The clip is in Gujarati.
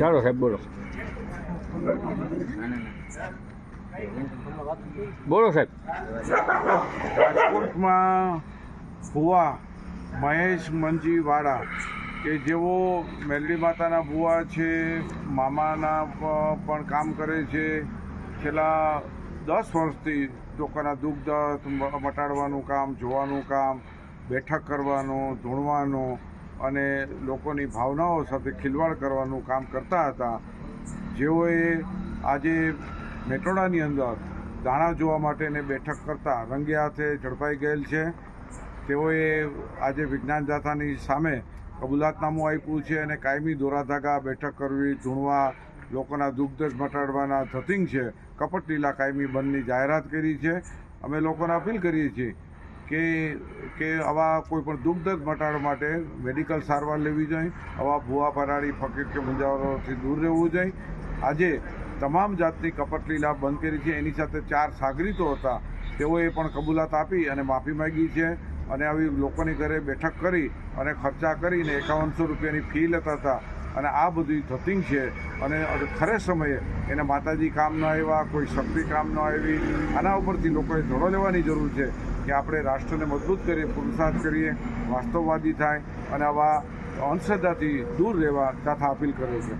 હાલો સાહેબ બોલો બોલો સાહેબ રાજકોટમાં ભુવા, મહેશ મંજીવાળા, કે જેઓ મેલડી માતાના ભુવા છે, મામાના પણ કામ કરે છે, છેલ્લા દસ વર્ષથી લોકોના દુઃખ મટાડવાનું કામ, જોવાનું કામ, બેઠક કરવાનું, ધૂણવાનું અને લોકોની ભાવનાઓ સાથે ખિલવાડ કરવાનું કામ કરતા હતા. જેઓએ આજે મેટોડાની અંદર દાણા જોવા માટેને બેઠક કરતા રંગે હાથે ઝડપાઈ ગયેલ છે. તેઓએ આજે વિજ્ઞાન જાથાની સામે કબૂલાતનામું આપ્યું છે અને કાયમી દોરાધાગા બેઠક કરવી ધૂણવા લોકોના દુઃખદર્દ મટાડવાના થતિંગ છે. કપટ લીલા કાયમી બંધની જાહેરાત કરી છે. અમે લોકોને અપીલ કરીએ છીએ કે કે આવા કોઈ પણ દુઃખ દર્દ મટાડવા માટે મેડિકલ સારવાર લેવી જોઈએ, આવા ભૂવા ફરાળી, ફકીર કે મુંજાવરોથી દૂર રહેવું જોઈએ. આજે તમામ જાતની કપટ લીલા બંધ કરી છે. એની સાથે ચાર સાગરીતો હતા. તેઓએ પણ કબૂલાત આપી અને માફી માંગી છે અને આવી લોકોની ઘરે બેઠક કરી અને ખર્ચા કરીને એકાવનસો રૂપિયાની ફી લેતા હતા. અને આ બધી થતી છે અને ખરે સમયે એને માતાજી કામ ન આવ્યા, કોઈ શક્તિ કામ ન આવી. આના ઉપરથી લોકોએ ધોળો લેવાની જરૂર છે. કે આપણે રાષ્ટ્રને મજબૂત કરીએ પુરુષાર્થ કરીએ, વાસ્તવવાદી થાય અને આવા અંધશ્રદ્ધાથી દૂર રહેવા તથા અપીલ કરે છે.